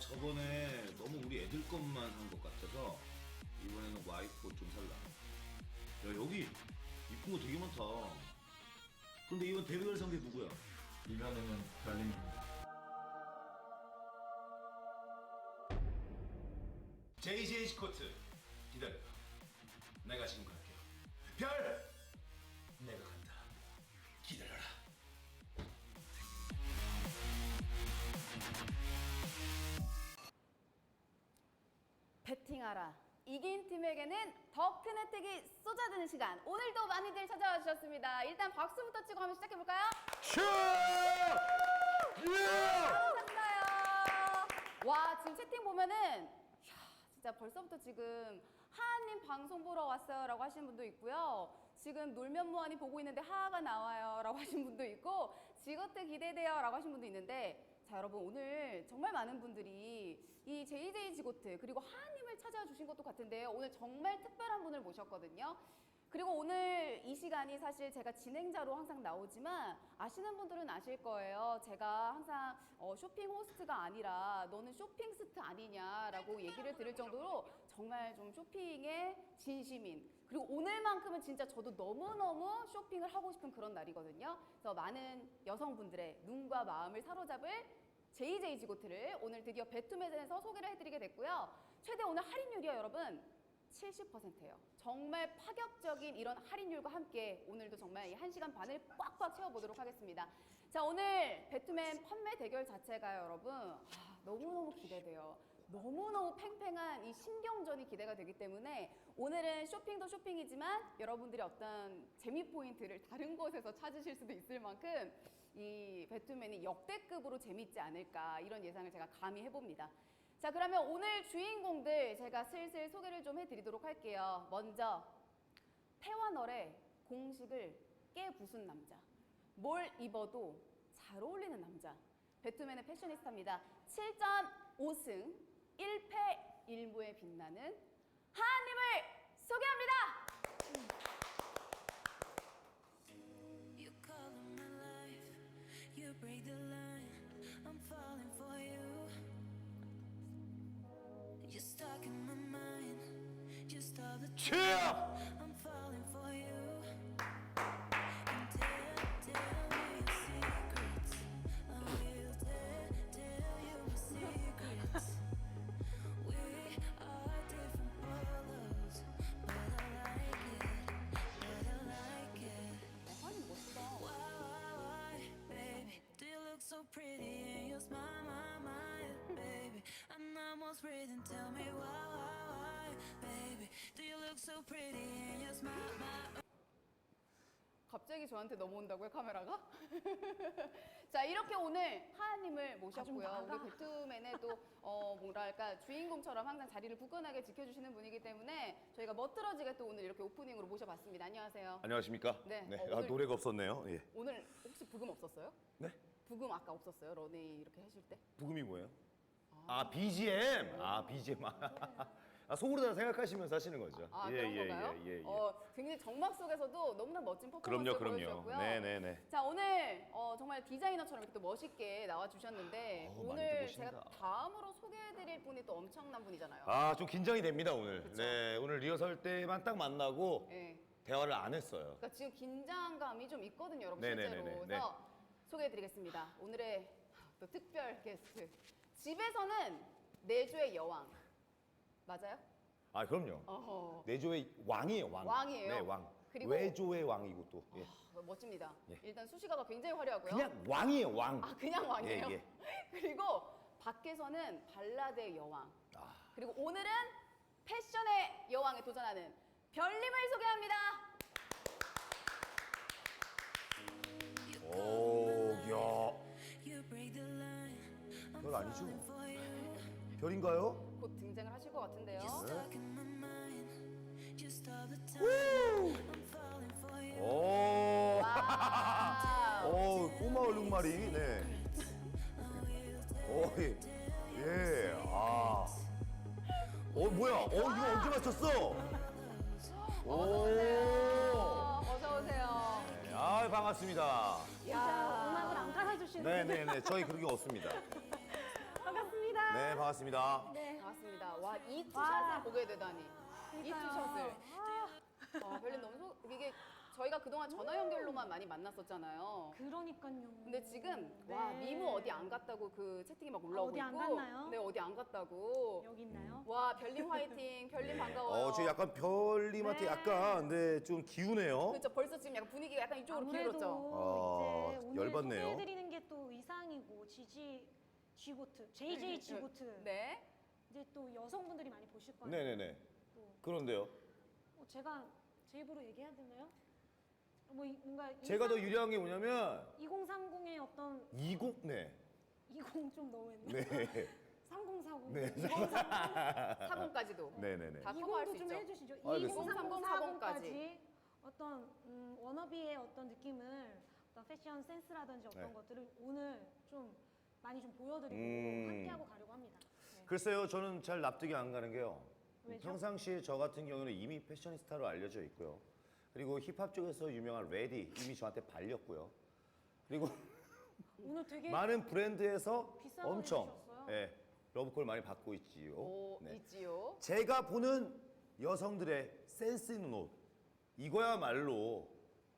아 저번에 너무 우리 애들 것만 한것 같아서 이번에는 와이프 옷 좀 살라. 야 여기 이쁜 거 되게 많다. 근데 이번 대결 상대 누구야? 이번에는 별님입니다. JJ 코트 배팅하라. 이긴 팀에게는 더 큰 혜택이 쏟아지는 시간. 오늘도 많이들 찾아와 주셨습니다. 일단 박수부터 치고 한번 시작해 볼까요? 감사해요. 와 지금 채팅 보면은 이야, 진짜 벌써부터 지금 하하님 방송 보러 왔어요 라고 하시는 분도 있고요. 지금 놀면 뭐하니 보고 있는데 하하가 나와요 라고 하신 분도 있고 지거트 기대돼요 라고 하신 분도 있는데 자 여러분 오늘 정말 많은 분들이 이 JJ 지고트 그리고 하하님을 찾아와 주신 것도 같은데요. 오늘 정말 특별한 분을 모셨거든요. 그리고 오늘 이 시간이 사실 제가 진행자로 항상 나오지만 아시는 분들은 아실 거예요. 제가 항상 어, 쇼핑 호스트가 아니라 너는 쇼핑스트 아니냐라고 얘기를 들을 정도로 정말 좀 쇼핑에 진심인 그리고 오늘만큼은 진짜 저도 너무너무 쇼핑을 하고 싶은 그런 날이거든요. 그래서 많은 여성분들의 눈과 마음을 사로잡을 JJ 지고트를 오늘 드디어 배투맨에서 소개를 해드리게 됐고요. 최대 오늘 할인율이요, 여러분. 70%예요. 정말 파격적인 이런 할인율과 함께 오늘도 정말 이 1시간 반을 꽉꽉 채워보도록 하겠습니다. 자, 오늘 배트맨 판매 대결 자체가 여러분, 아, 너무너무 기대돼요. 너무너무 팽팽한 이 신경전이 기대가 되기 때문에 오늘은 쇼핑도 쇼핑이지만 여러분들이 어떤 재미 포인트를 다른 곳에서 찾으실 수도 있을 만큼 이 배트맨이 역대급으로 재밌지 않을까 이런 예상을 제가 감히 해봅니다. 자, 그러면 오늘 주인공들 제가 슬슬 소개를 좀 해드리도록 할게요. 먼저 태완얼의 공식을 깨부순 남자. 뭘 입어도 잘 어울리는 남자. 배트맨의 패셔니스타입니다. 7.5승 1패 1무에 빛나는 하하님을 소개합니다. You break the. Look so pretty and smile, my, my, baby? I'm almost breathing. Tell me so pretty you smile, my? 갑자기 저한테 넘어온다고요 카메라가? 자 이렇게 오늘 하하님을 모셨고요 우리 배트맨의 또 어, 뭐랄까 주인공처럼 항상 자리를 굳건하게 지켜주시는 분이기 때문에 저희가 멋들어지게 또 오늘 이렇게 오프닝으로 모셔봤습니다 안녕하세요 안녕하십니까? 네. 어, 아, 오늘- 노래가 없었네요. 예. 오늘 혹시 부금 없었어요? 네? 부금 아까 없었어요 러네이 이렇게 하실 때? 부금이 뭐예요? 아, BGM. 아 BGM. 아 속으로 다 생각하시면서 하시는 거죠. 아 예, 그런 예, 건가요? 예, 예, 예. 어, 굉장히 정막 속에서도 너무나 멋진 퍼포먼스를 그럼요, 그럼요. 보여주셨고요. 네, 네, 네. 자 오늘 어, 정말 디자이너처럼 이렇게 또 멋있게 나와주셨는데 어우, 많이들 오늘. 제가 다음으로 소개해드릴 분이 또 엄청난 분이잖아요. 아, 좀 긴장이 됩니다, 오늘. 네, 오늘 리허설 때만 딱 만나고 네. 대화를 안 했어요. 그러니까 지금 긴장감이 좀 있거든요, 여러분 네, 네, 실제로. 네, 네, 그래서 소개해드리겠습니다. 오늘의 또 특별 게스트. 집에서는 내조의 여왕 맞아요? 아, 그럼요. 어허. 내조의 왕이에요, 왕. 왕이에요? 네, 왕. 그리고- 외조의 왕이고 또. 예. 아, 멋집니다. 예. 일단 수식어가 굉장히 화려하고요. 그냥 왕이에요, 왕. 아 그냥 왕이에요. 예, 예. 그리고 밖에서는 발라드의 여왕. 아. 그리고 오늘은 패션의 여왕에 도전하는 별님을 소개합니다. 오, 야. 그건 아니죠. 별인가요? 곧 등장을 하실 것 같은데요. 오. 아, 오, 꼬마 얼룩말이. 네. 오, 예. 예. 아. 어, 뭐야? 어, 이거 언제 맞췄어? 오. 어, 어서 오세요. 네, 아, 반갑습니다. 야, 음악을 안 깔아주시는 네, 네, 네. 저희 그런 게 없습니다. 반갑습니다. 네, 반갑습니다. 네. 반갑습니다. 와, 이 투샷을 와. 보게 되다니. 이 투샷을. 아, 아, 별님 너무 소, 이게 저희가 그동안 전화 연결로만 많이 만났었잖아요. 그러니까요. 근데 지금 네. 와 미모 어디 안 갔다고 그 채팅이 막 올라오고 어디 안 있고 갔나요? 네 어디 안 갔다고 여기 있나요? 와 별님 화이팅 별님 반가워요 어, 저 약간 별님한테 네. 약간 네, 좀 기우네요. 그렇죠 벌써 지금 약간 분위기가 약간 이쪽으로 아무래도 기울었죠 아, 이제 오늘 열받네요. 소개해드리는 게 또 의상이고 지지 지고트, JJ 지고트. 네 이제 또 여성분들이 많이 보실 거예요. 네네네. 또 그런데요. 어, 제가 제 입으로 얘기해야 되나요? 뭐 이- 뭔가 제가 더 유리한 게 뭐냐면 2030의 어떤 20, 네. 20 좀 너무했나? 네. 3040. 네. 사공까지도 네네네. 다 커버할 수 20도 좀 있죠 해주시죠. 알겠습니다. 2030, 40까지. 40까지 어떤 음, 워너비의 어떤 느낌을 어떤 패션 센스라든지 어떤 네. 것들을 오늘 좀 많이 좀 보여드리고 음. 함께하고 가려고 합니다. 네. 글쎄요, 저는 잘 납득이 안 가는 게요. 왜죠? 평상시에 저 같은 경우는 이미 패셔니스타로 알려져 있고요. 그리고 힙합 쪽에서 유명한 레디 이미 저한테 발렸고요. 그리고 오늘 되게 많은 브랜드에서 비싼 거 엄청. 예, 러브콜 많이 받고 있지요. 오 네. 있지요 제가 보는 여성들의 센스 있는 옷 이거야말로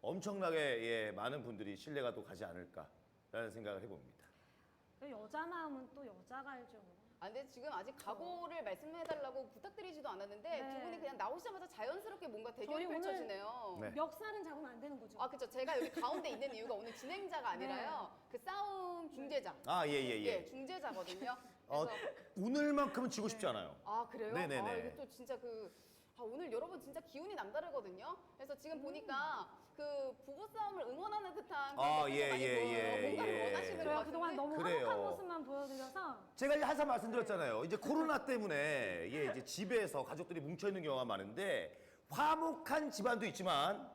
엄청나게 예, 많은 분들이 신뢰가 또 가지 않을까라는 생각을 해봅니다. 그 여자 마음은 또 여자가 알죠. 아 근데 지금 아직 각오를 말씀해달라고 부탁드리지도 않았는데 네. 두 분이 그냥 나오시자마자 자연스럽게 뭔가 대결이 오늘- 펼쳐지네요 네. 멱살은 잡으면 안 되는 거죠. 아 그렇죠 제가 여기 가운데 있는 이유가 오늘 진행자가 아니라요 그 싸움 중재자 아, 예, 예, 예. 예, 중재자거든요. 어, 그래서 오늘만큼은 지고 싶지 않아요. 아 그래요? 네네네. 아 이게 또 진짜 그 아, 오늘 여러분 진짜 기운이 남다르거든요. 그래서 지금 음. 보니까 그 부부 싸움을 응원하는 듯한 그런 아, 댓글도 예, 많이 예, 보여요. 예, 뭔가를 예. 원하시는 것 그래요. 모습만 보여드려서 제가 항상 말씀드렸잖아요. 이제 코로나 때문에 예, 이제 집에서 가족들이 뭉쳐 있는 경우가 많은데 화목한 집안도 있지만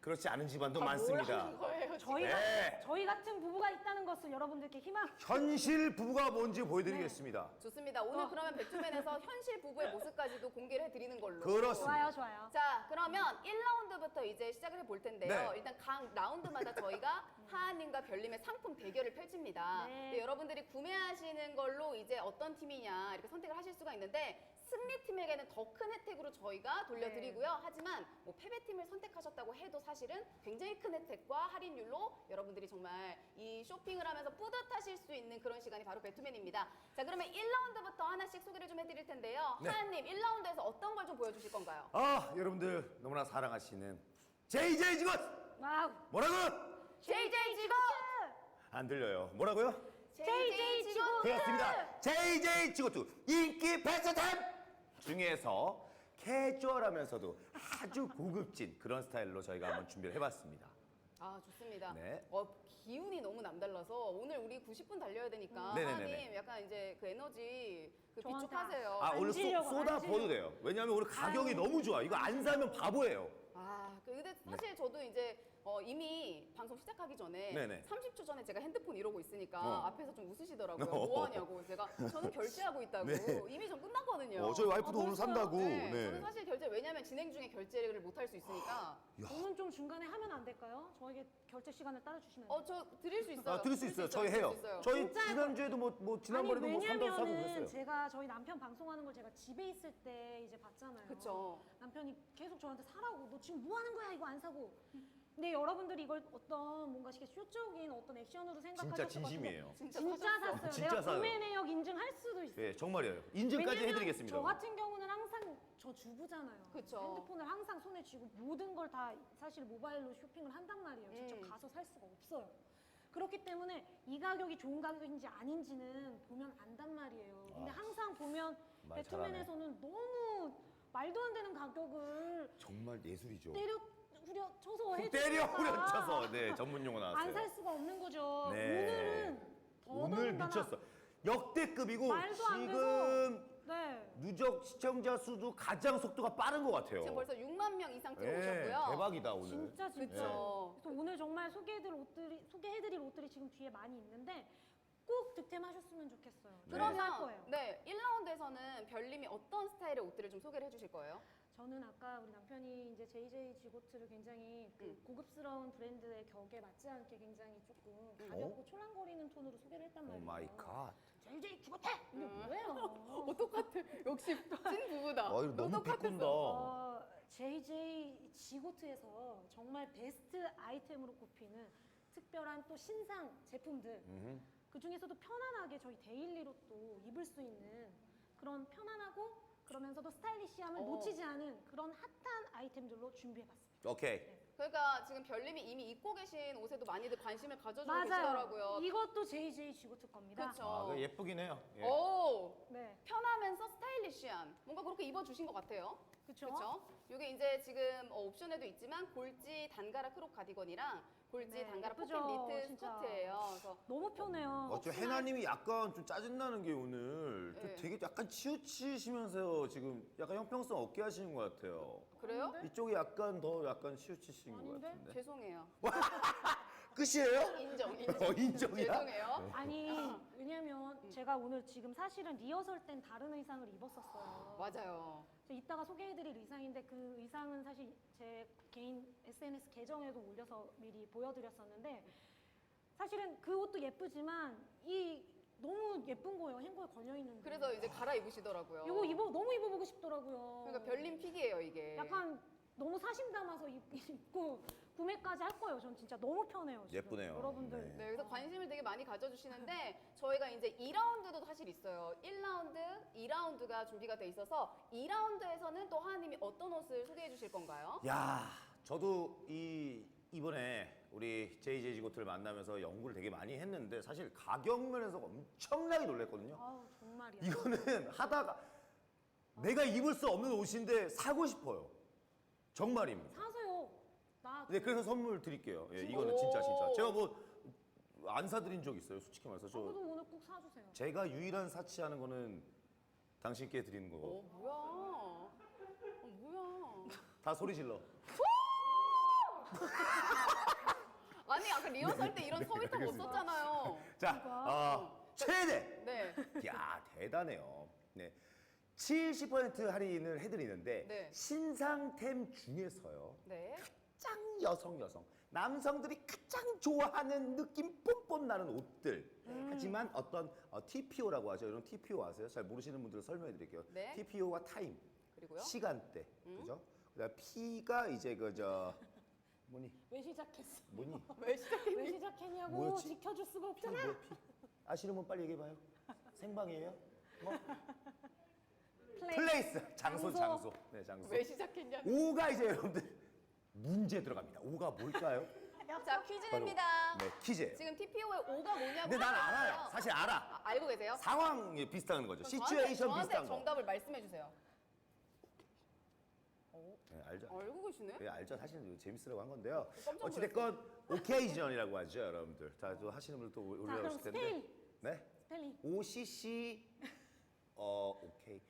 그렇지 않은 집안도 아, 뭘 많습니다. 거예요? 저희가 네. 저희 같은 부부가 있다는 것을 여러분들께 희망. 현실 부부가 뭔지 보여드리겠습니다. 좋습니다. 오늘 어. 그러면 백주맨에서 현실 부부의 모습까지도 공개를 해드리는 걸로. 그렇습니다. 좋아요, 좋아요. 자, 그러면 1라운드부터 이제 시작을 해볼 텐데요. 네. 일단 각 라운드마다 저희가 하하님과 별님의 상품 대결을 펼칩니다. 네. 근데 여러분들이 구매하시는 걸로 이제 어떤 팀이냐 이렇게 선택을 하실 수가 있는데 승리팀에게는 더 큰 혜택으로 저희가 돌려드리고요. 네. 하지만 뭐 패배팀을 선택하셨다고 해도 사실은 굉장히 큰 혜택과 할인율로 여러분들이 정말 이 쇼핑을 하면서 뿌듯하실 수 있는 그런 시간이 바로 배트맨입니다. 자, 그러면 1라운드부터 하나씩 소개를 좀 해드릴 텐데요. 네. 하하님, 1라운드에서 어떤 걸 좀 보여주실 건가요? 아, 여러분들 너무나 사랑하시는 JJ 직원 와우. 뭐라고? JJ 직업! 안 들려요. 뭐라고요? JJ 직업! 그렇습니다. JJ 직원도 인기 베스트템 중에서 캐주얼하면서도 아주 고급진 그런 스타일로 저희가 한번 준비를 해봤습니다. 아 좋습니다. 네. 어, 기운이 너무 남달라서 오늘 우리 90분 달려야 되니까 음. 네네네네. 하나님 약간 이제 그 에너지 그 저한테 비축하세요. 아안 오늘 쏘, 쏟아 안 부어도 돼요. 왜냐하면 오늘 가격이 아유. 너무 좋아. 이거 안 사면 바보예요. 아, 그 근데 사실 저도 이제 어, 이미 방송 시작하기 전에 네네. 30초 전에 제가 핸드폰 이러고 있으니까 어. 앞에서 좀 웃으시더라고요. 어. 뭐 하냐고 제가 저는 결제하고 있다고 네. 이미 전 끝났거든요. 어, 저희 와이프도 아, 오늘 벌써요? 산다고. 네, 네. 저는 사실 결제 왜냐면 진행 중에 결제를 못 할 수 있으니까 저는 좀 중간에 하면 안 될까요? 저에게 결제 시간을 따라 주시면. 어 저 드릴 수 있어요. 아, 들을 수 있어요. 저희 드릴 해요. 수 있어요. 저희 진짜 지난주에도 뭐, 뭐 지난번에도 뭐 산다고 사고 왜냐면은 그랬어요. 제가 저희 남편 방송하는 걸 제가 집에 있을 때 이제 봤잖아요. 그쵸. 남편이 계속 저한테 사라고 너 지금 뭐 하는 거야 이거 안 사고. 근데 여러분들이 이걸 어떤 뭔가 이렇게 쇼적인 어떤 액션으로 것 같은데 진심이에요. 진짜. 샀어요. 진짜 내가 사요. 구매 내역 인증할 수도 있어요. 예, 정말이에요. 인증까지 왜냐면 해드리겠습니다. 저 같은 경우는 항상 저 주부잖아요. 그쵸. 핸드폰을 항상 손에 쥐고 모든 걸 다 사실 모바일로 쇼핑을 한단 말이에요. 직접 음. 가서 살 수가 없어요. 그렇기 때문에 이 가격이 좋은 가격인지 아닌지는 보면 안단 말이에요. 근데 아, 항상 보면 말 배트맨에서는 너무 말도 안 되는 가격을 정말 예술이죠. 때려 후려 쳐서 해주니까 때려 후려쳐서 네 전문 용어 나왔어요. 안살 수가 없는 거죠. 네. 오늘은 더 오늘 더군다나 미쳤어. 역대급이고 말도 안 지금 네. 누적 시청자 수도 가장 속도가 빠른 것 같아요. 지금 벌써 6만 명 이상 예, 들어오셨고요. 대박이다 오늘. 진짜 진짜. 그쵸. 그래서 오늘 정말 소개해드릴 옷들이 소개해드릴 옷들이 지금 뒤에 많이 있는데 꼭 득템하셨으면 좋겠어요. 네. 할 그러면 거예요. 네 1라운드에서는 별님이 어떤 스타일의 옷들을 좀 소개를 해주실 거예요? 저는 아까 우리 남편이 이제 JJ 지고트를 굉장히 그 음. 고급스러운 브랜드의 격에 맞지 않게 굉장히 조금 어? 가볍고 촐랑거리는 톤으로 소개를 했단 오 말이에요. 마이 갓. JJ 죽었대. 이게 뭐예요? 어, 똑같아. 역시 찐 부부다. 아, 이거 너무. 비꼰다. 어, JJ 지고트에서 정말 베스트 아이템으로 꼽히는 특별한 또 신상 제품들 음흠. 그 중에서도 편안하게 저희 데일리로 또 입을 수 있는 그런 편안하고 그러면서도 스타일리시함을 어. 놓치지 않은 그런 핫한 아이템들로 준비해봤습니다. 오케이. 그러니까 지금 별님이 이미 입고 계신 옷에도 많이들 관심을 가져주고 맞아요. 계시더라고요. 이것도 JJ 지고트 겁니다. 그렇죠. 아, 그 예쁘긴 해요. 예. 오, 네, 편하면서 스타일리시한 뭔가 그렇게 입어주신 것 같아요. 그렇죠. 그렇죠? 이게 이제 지금 어, 옵션에도 있지만 골지 단가라 크롭 가디건이랑 골지 네, 단가라 포켓 예쁘죠, 니트 진짜. 스커트예요. 그래서 너무 편해요. 혹시나- 해나님이 약간 좀 짜증나는 게 오늘 좀 네. 되게 약간 치우치시면서 지금 약간 형평성 없게 하시는 것 같아요. 그래요? 이쪽이 약간 더 약간 치우치신 것 아닌데? 같은데. 죄송해요. 끝이에요? 인정, 인정. 어, 인정이야? 죄송해요. 아니 음. 왜냐면 제가 오늘 지금 사실은 리허설 땐 다른 의상을 입었었어요. 맞아요. 저 이따가 소개해드릴 의상인데 그 의상은 사실 제 개인 SNS 계정에도 올려서 미리 보여드렸었는데 사실은 그 옷도 예쁘지만 이 너무 예쁜 거예요 행거에 걸려 있는 게. 그래서 이제 갈아입으시더라고요. 이거 입어 너무 입어보고 싶더라고요. 그러니까 별님 픽이에요 이게. 약간 너무 사심 담아서 입- 입고 구매까지 할 거예요. 전 진짜 너무 편해요. 지금. 예쁘네요. 여러분들. 네. 네, 그래서 관심을 되게 많이 가져주시는데 저희가 이제 2라운드도 사실 있어요. 1라운드, 2라운드가 준비가 돼 있어서 2라운드에서는 또 하나님이 어떤 옷을 소개해 주실 건가요? 야, 저도 이 이번에 우리 JJ 지고트를 만나면서 연구를 되게 많이 했는데 사실 가격 면에서 엄청나게 놀랐거든요. 아우 정말이야. 이거는 하다가 내가 입을 수 없는 옷인데 사고 싶어요. 정말입니다. 사세요. 나 네, 그래서 선물 드릴게요. 예, 이거는 오. 진짜 진짜. 제가 뭐 안 사드린 적 있어요, 솔직히 말해서. 저 저도 오늘 꼭 사주세요. 제가 유일한 사치하는 거는 당신께 드리는 어, 거고. 뭐야? 어, 뭐야? 다 소리 질러. 아니 아까 리허설 때 이런 서비스 못 썼잖아요. 자, 어, 최대. 네. 야 대단해요. 네. 70% 할인을 해드리는데 네. 신상템 중에서요 네. 여성 여성 남성들이 가장 좋아하는 느낌 뿜뿜 나는 옷들 음. 하지만 어떤 어, TPO라고 하죠 이런 TPO 아세요? 잘 모르시는 분들 설명해 드릴게요 네. TPO가 타임 그리고요. 시간대 음. 그죠? 그다음 P가 이제 그저 뭐니 왜 시작했어? 뭐니 왜 시작했니? 왜 시작했냐고 뭐였지? 지켜줄 수가 P 없잖아. 뭐 P 아시는 분 빨리 얘기해 봐요 생방이에요? 뭐? 플레이. 플레이스 장소 장소. 장소 네 장소 왜 시작했냐? 오가 이제 여러분들 문제 들어갑니다 오가 뭘까요? 자 퀴즈입니다. 네 퀴즈예요 지금 TPO의 5가 뭐냐고. 근데 난 알아요. 사실 알아 아, 알고 계세요? 상황이 비슷한 거죠 그럼 시츄에이션 저한테, 비슷한 거 정답을 말씀해 주세요. 네, 알죠 알고 계시네? 네, 알죠 사실 이거 재밌으라고 한 건데요 깜짝 어찌됐건 오케이전이라고 하죠 여러분들 다 또 하시는 분들 또 올려주실 텐데 스페인. 네 스펠링. OCC 어 오케이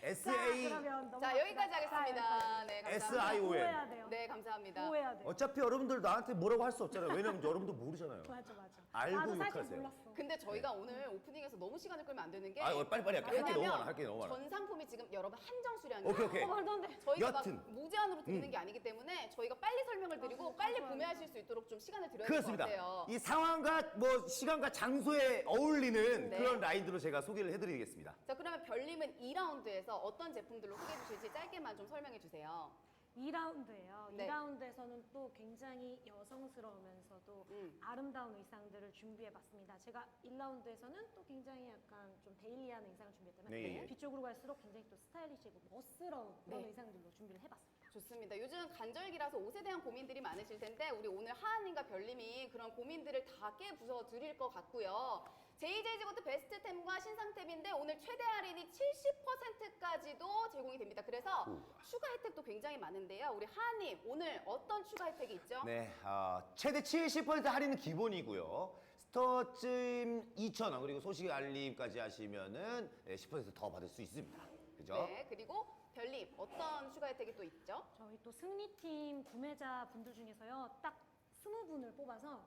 자 SA 그러면 넘어갑시다. 자 여기까지 자, 하겠습니다. 네 감사합니다. SIO. 보호해야 돼요. 네 감사합니다. 보호해야 돼요. 어차피 여러분들 나한테 뭐라고 할 수 없잖아요 왜냐면 여러분들 모르잖아요 맞아 맞아. 알고 나도 사실 욕하세요. 몰랐어. 근데 저희가 오늘 오프닝에서 너무 시간을 끌면 안 되는 게아 빨리빨리 할게 할게 너무 왜냐면 많아 할게 너무 많아 전 상품이 지금 여러분 한정 수량이에요. 오케이 오케이 어 말도 안 돼. 저희가 여튼. 음. 막 무제한으로 드리는 게 아니기 때문에 저희가 빨리 설명을 드리고 빨리 구매하실 수 있도록 좀 시간을 드려야 될 것 그렇습니다. 같아요. 이 상황과 뭐 시간과 장소에 어울리는 네. 그런 라인들로 제가 소개를 해드리겠습니다. 자 그러면 별님은 2라운드에서 어떤 제품들로 소개해 주실지 짧게만 좀 설명해 주세요. 2라운드예요. 네. 2라운드에서는 또 굉장히 여성스러우면서도 음. 아름다운 의상들을 준비해봤습니다. 제가 1라운드에서는 또 굉장히 약간 좀 데일리한 의상을 준비했다면 네, 예. 뒤쪽으로 갈수록 굉장히 또 스타일리시고 멋스러운 그런 네. 의상들로 준비를 해봤습니다. 좋습니다. 요즘 간절기라서 옷에 대한 고민들이 많으실 텐데 우리 오늘 하하님과 별님이 그런 고민들을 다 깨부숴 드릴 것 같고요. JJ지부터 베스트템과 신상템인데 오늘 최대 할인이 70%까지도 제공이 됩니다. 그래서 추가 혜택도 굉장히 많은데요. 우리 하하님 오늘 어떤 추가 혜택이 있죠? 네, 아, 최대 70% 할인은 기본이고요. 스토어쯤 2,000원 그리고 소식 알림까지 하시면은 네, 10%더 받을 수 있습니다. 그죠? 네, 그리고 별님 어떤 추가 혜택이 또 있죠? 저희 또 승리팀 구매자 분들 중에서요. 딱 20분을 뽑아서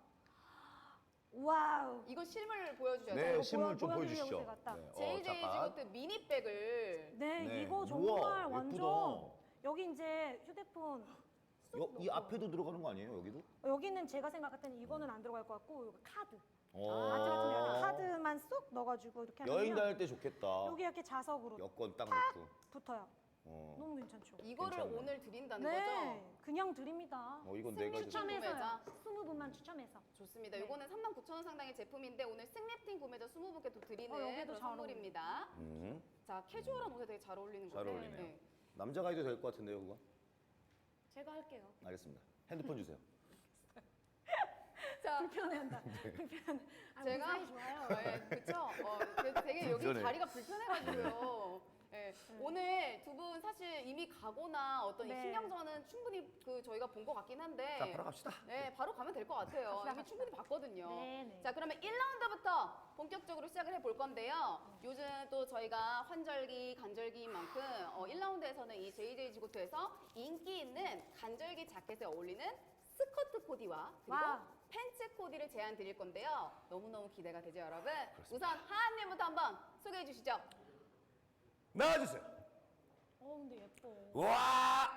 와우! 이건 실물 보여주셔야 네, 돼요. 실물 좀 보여주시죠. 제가 딱. 네, 어, JJ 잠깐. 지부터 미니백을 네, 네. 이거 우와, 정말 예쁘다. 완전 여기 이제 휴대폰 쏙 여, 이 넣고. 앞에도 들어가는 거 아니에요? 여기도? 여기는 제가 생각할 때는 이거는 안 들어갈 것 같고 이거 카드 어. 같은 데 카드만 쏙 넣어 넣어가지고 이렇게 여행 하면 다닐 때 좋겠다. 여기 이렇게 자석으로 여권 딱 넣고. 붙어요. 어. 너무 괜찮죠? 이거를 괜찮네. 오늘 드린다는 네, 거죠? 그냥 드립니다. 어, 이건 네 가지. 추첨해서. 추첨해서요. 20분만 추첨해서. 좋습니다. 네. 이거는 39,000원 상당의 제품인데 오늘 승리팀 구매자 20분께 또 드리는 어, 여기도 그런 잘 선물입니다. 음. 자, 캐주얼한 옷에 되게 잘 어울리는 잘 거죠? 어울리네요. 남자가 해도 될 것 같은데요, 그거? 제가 할게요. 알겠습니다. 핸드폰 주세요. 자, 불편해한다. 네. 불편해. 아, 제가- 좋아요. 네, 그쵸? 어, 되- 되게 여기 불편해. 자리가 불편해가지고요. 네. 오늘 두 분 사실 이미 가거나 어떤 이 네. 신경전은 충분히 그 저희가 본 것 같긴 한데. 자, 바로 갑시다. 네, 바로 가면 될 것 같아요. 갑시다, 이미 갑시다. 충분히 봤거든요. 네, 네. 자, 그러면 1라운드부터 본격적으로 시작을 해볼 건데요. 요즘 또 저희가 환절기, 간절기인 만큼 어, 1라운드에서는 이 JJ 지고토에서 인기 있는 간절기 자켓에 어울리는 스커트 코디와 그리고 와우. 팬츠 코디를 제안 드릴 건데요. 너무너무 기대가 되죠, 여러분? 우선 하한님부터 한번 소개해 주시죠. 나와주세요. 어, 근데 예뻐. 와!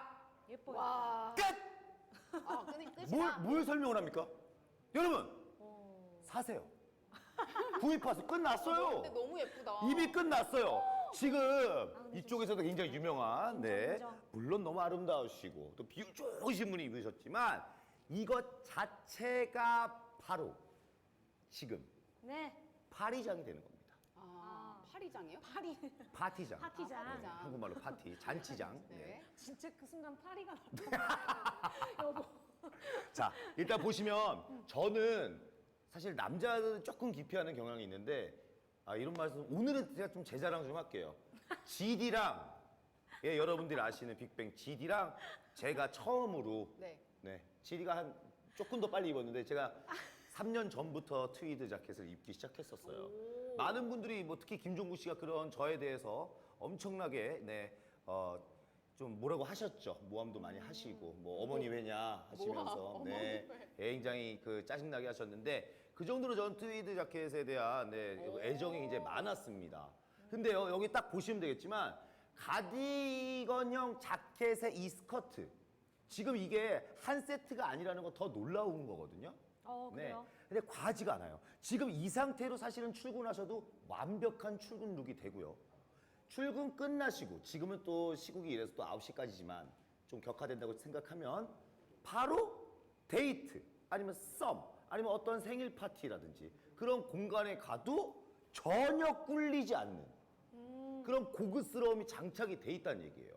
예뻐요. 와. 끝! 아, 끝이, 뭘, 끝이다. 뭘 설명을 합니까? 여러분, 어. 사세요. 구입하세요. 끝났어요. 근데 너무 예쁘다. 이미 끝났어요. 지금 근데 이쪽에서도 굉장히 유명한, 네. 인정, 인정. 물론 너무 아름다우시고 또 비율 좋으신 분이 입으셨지만 이것 자체가 바로 지금 네. 파리장이 되는 겁니다. 아, 파리장이요? 파리. 파티장. 파티장. 아, 파티장. 한국말로 파티, 잔치장. 네. 네. 진짜 그 순간 파리가 났다. 여보. 자, 일단 보시면 저는 사실 남자들은 조금 기피하는 경향이 있는데 아, 이런 말씀 오늘은 제가 좀 제 자랑 좀 할게요. GD랑 예, 여러분들이 아시는 빅뱅 GD랑 제가 처음으로 네. 네, GD가 한 조금 더 빨리 입었는데 제가 3년 전부터 트위드 자켓을 입기 시작했었어요. 많은 분들이 뭐 특히 김종국 씨가 그런 저에 대해서 엄청나게 네, 어, 좀 뭐라고 하셨죠. 모함도 많이 하시고 뭐 어머니 왜냐 하시면서 모함, 네, 어머니 굉장히 그 짜증나게 하셨는데 그 정도로 전 트위드 자켓에 대한 네, 애정이 이제 많았습니다. 근데요 여기 딱 보시면 되겠지만 가디건형 자켓의 이 스커트 지금 이게 한 세트가 아니라는 거 더 놀라운 거거든요. 어, 그래요? 근데 과하지가 않아요. 지금 이 상태로 사실은 출근하셔도 완벽한 출근 룩이 되고요. 출근 끝나시고 지금은 또 시국이 이래서 또 9시까지지만 좀 격화된다고 생각하면 바로 데이트 아니면 썸 아니면 어떤 생일 파티라든지 그런 공간에 가도 전혀 꿀리지 않는 그런 고급스러움이 장착이 돼 있다는 얘기예요.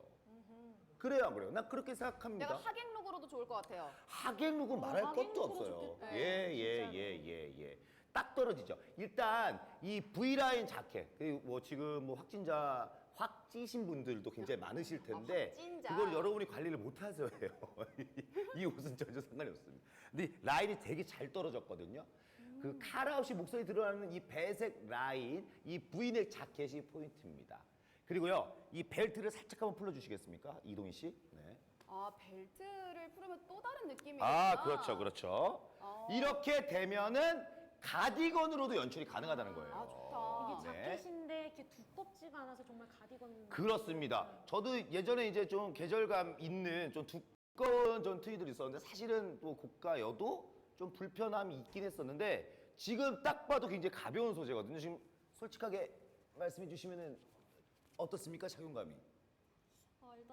그래요, 안 그래요? 난 그렇게 생각합니다. 내가 하객 룩으로도 좋을 것 같아요. 하객룩은 말할 어, 것도 하객룩으로 없어요. 좋겠다. 예, 예, 진짜로. 예, 예, 예. 딱 떨어지죠. 일단 이 V라인 자켓, 그리고 뭐 지금 뭐 확진자 확 찌신 분들도 굉장히 많으실 텐데 아, 확진자. 그걸 여러분이 관리를 못 하세요. 이 옷은 전혀 상관이 없습니다. 근데 라인이 되게 잘 떨어졌거든요. 음. 그 카라웃이 목소리 드러나는 이 배색 라인, 이 V넥 자켓이 포인트입니다. 그리고요, 이 벨트를 살짝 한번 풀어주시겠습니까, 이동희 씨? 네. 아, 벨트를 풀으면 또 다른 느낌이구나. 아, 그렇죠, 그렇죠. 어. 이렇게 되면은 가디건으로도 연출이 가능하다는 거예요. 아, 좋다. 이게 네. 자켓인데 이렇게 두껍지가 않아서 정말 가디건. 그렇습니다. 저도 예전에 이제 좀 계절감 있는 좀 두꺼운 전 트위들이 있었는데 사실은 또 고가여도 좀 불편함이 있긴 했었는데 지금 딱 봐도 굉장히 가벼운 소재거든요. 지금 솔직하게 말씀해 주시면은 어떻습니까, 착용감이?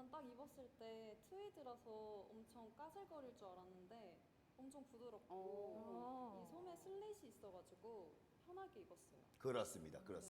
아, 일단 딱 입었을 때 트위드라서 엄청 까슬거릴 줄 알았는데 엄청 부드럽고 어. 이 소매 슬릿이 있어가지고 편하게 입었어요. 그렇습니다. 그렇습니다.